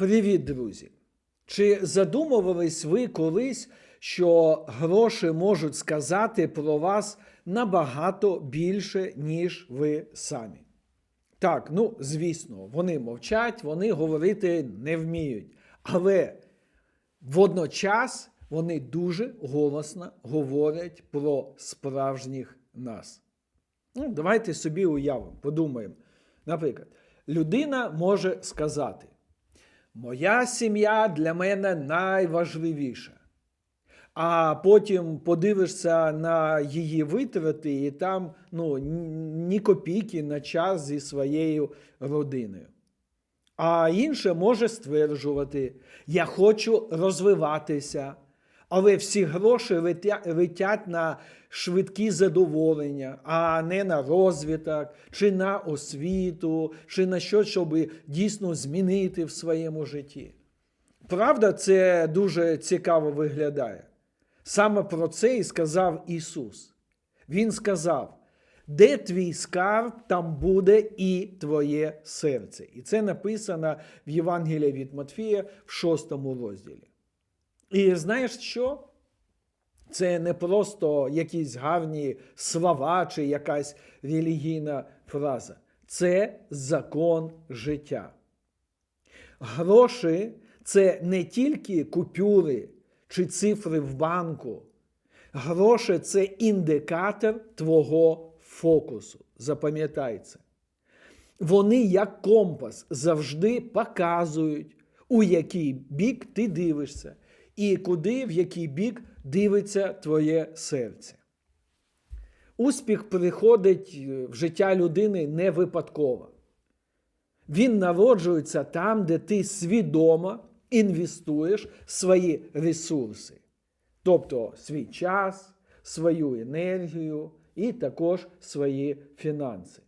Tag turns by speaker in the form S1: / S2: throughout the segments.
S1: Привіт, друзі! Чи задумувались ви колись, що гроші можуть сказати про вас набагато більше, ніж ви самі? Так, ну звісно, вони мовчать, вони говорити не вміють. Але водночас вони дуже голосно говорять про справжніх нас. Ну, давайте собі уявимо, подумаємо. Наприклад, людина може сказати: Моя сім'я для мене найважливіша. А потім подивишся на її витрати, і там ну, ні копійки на час зі своєю родиною. А інше може стверджувати: я хочу розвиватися, але всі гроші летя- летять на швидкі задоволення, а не на розвиток, чи на освіту, чи на щось, щоб дійсно змінити в своєму житті. Правда, це дуже цікаво виглядає. Саме про це і сказав Ісус. Він сказав: де твій скарб, там буде і твоє серце. І це написано в Євангелії від Матфія в шостому розділі. І знаєш що? Це не просто якісь гарні слова чи якась релігійна фраза. Це закон життя. Гроші це не тільки купюри чи цифри в банку. Гроші це індикатор твого фокусу. Запам'ятай це. Вони, як компас, завжди показують, у який бік ти дивишся, і куди, в який бік дивиться твоє серце. Успіх приходить в життя людини не випадково. Він народжується там, де ти свідомо інвестуєш свої ресурси, тобто свій час, свою енергію і також свої фінанси.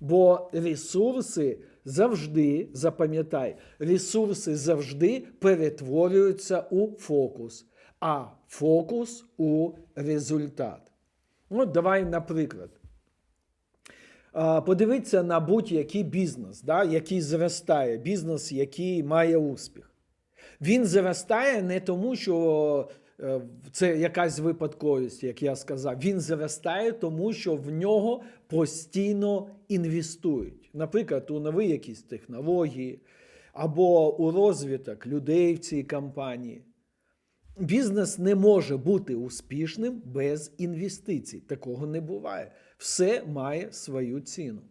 S1: Бо ресурси завжди, запам'ятай, ресурси завжди перетворюються у фокус, а фокус у результат. Ну, давай, наприклад. А, Подивіться на будь-який бізнес, да, який зростає, бізнес, який має успіх. Він зростає не тому, що е, це якась випадковість, як я сказав. Він зростає тому, що в нього постійно інвестують. Наприклад, у нові якісь технології або у розвиток людей в цій компанії. Бізнес не може бути успішним без інвестицій. Такого не буває. Все має свою ціну.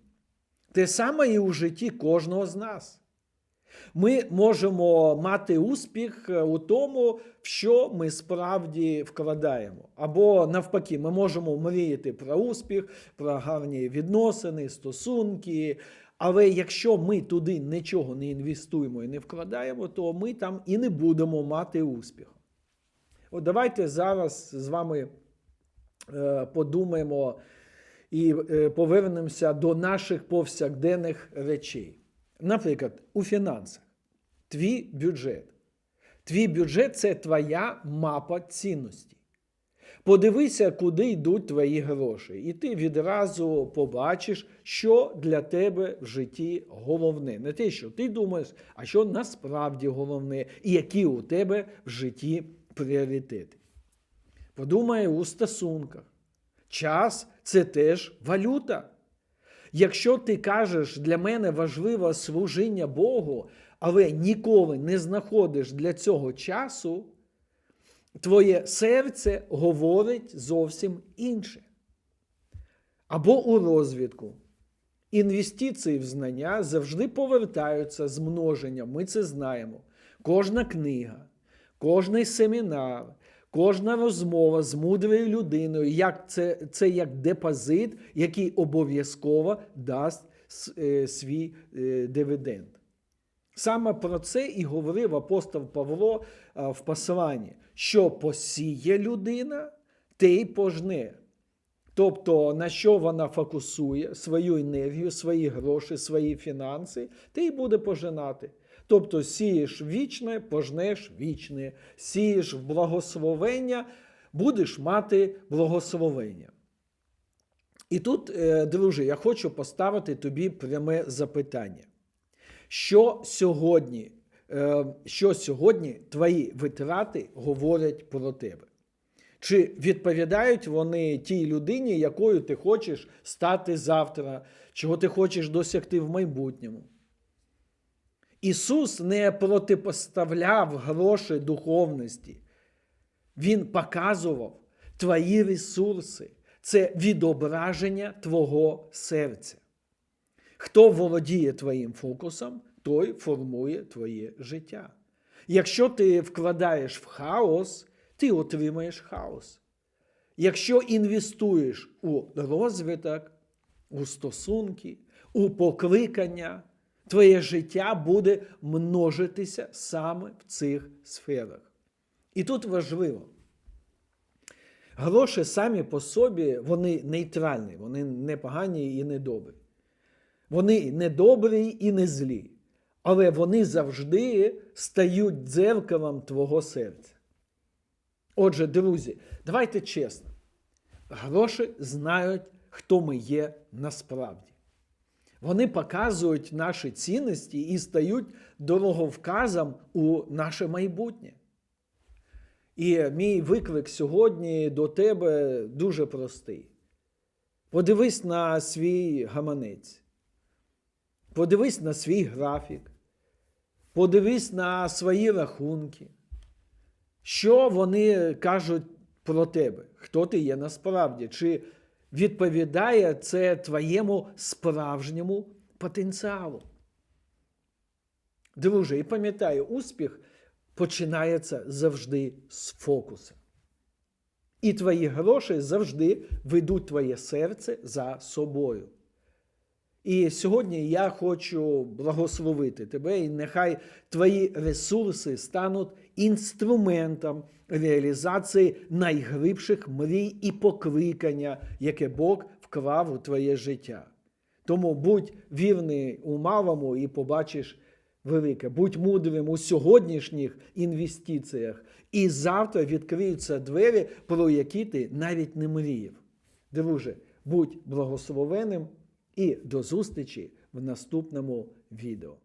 S1: Те саме і у житті кожного з нас. Ми можемо мати успіх у тому, в що ми справді вкладаємо. Або навпаки, ми можемо мріяти про успіх, про гарні відносини, стосунки. Але якщо ми туди нічого не інвестуємо і не вкладаємо, то ми там і не будемо мати успіху. От давайте зараз з вами е, подумаємо і е, повернемося до наших повсякденних речей. Наприклад, у фінансах. Твій бюджет. Твій бюджет це твоя мапа цінностей. Подивися, куди йдуть твої гроші, і ти відразу побачиш, що для тебе в житті головне. Не те, що ти думаєш, а що насправді головне, і які у тебе в житті пріоритети. Подумай у стосунках. Час це теж валюта. Якщо ти кажеш, для мене важливо служіння Богу, але ніколи не знаходиш для цього часу, твоє серце говорить зовсім інше. Або у розвідку. Інвестиції в знання завжди повертаються з множенням. Ми це знаємо. Кожна книга, кожний семінар, кожна розмова з мудрою людиною, як це, це як депозит, який обов'язково дасть е, свій е, дивіденд. Саме про це і говорив апостол Павло а, в посланні, що посіє людина, те й пожне. Тобто, на що вона фокусує свою енергію, свої гроші, свої фінанси, те й буде пожинати. Тобто сієш вічне, пожнеш вічне, сієш в благословення, будеш мати благословення. І тут, е, друже, я хочу поставити тобі пряме запитання. Що сьогодні е, що сьогодні твої витрати говорять про тебе. Чи відповідають вони тій людині, якою ти хочеш стати завтра, чого ти хочеш досягти в майбутньому? Ісус не протипоставляв гроші духовності. Він показував твої ресурси. Це відображення твого серця. Хто володіє твоїм фокусом, той формує твоє життя. Якщо ти вкладаєш в хаос, ти отримаєш хаос. Якщо інвестуєш у розвиток, у стосунки, у покликання, твоє життя буде множитися саме в цих сферах. І тут важливо. Гроші самі по собі, вони нейтральні, вони не погані і не добрі. Вони не добрі і не злі, але вони завжди стають дзеркалом твого серця. Отже, друзі, давайте чесно. Гроші знають, хто ми є насправді. Вони показують наші цінності і стають дороговказом у наше майбутнє. І мій виклик сьогодні до тебе дуже простий. Подивись на свій гаманець, подивись на свій графік, подивись на свої рахунки. Що вони кажуть про тебе? Хто ти є насправді? Чи відповідає це твоєму справжньому потенціалу? Друже, і пам'ятай, успіх починається завжди з фокуса. І твої гроші завжди ведуть твоє серце за собою. І сьогодні я хочу благословити тебе, і нехай твої ресурси стануть інструментом реалізації найглибших мрій і покликання, яке Бог вклав у твоє життя. Тому будь вірний у малому і побачиш велике. Будь мудрим у сьогоднішніх інвестиціях, і завтра відкриються двері, про які ти навіть не мріяв. Друже, будь благословеним і до зустрічі в наступному відео.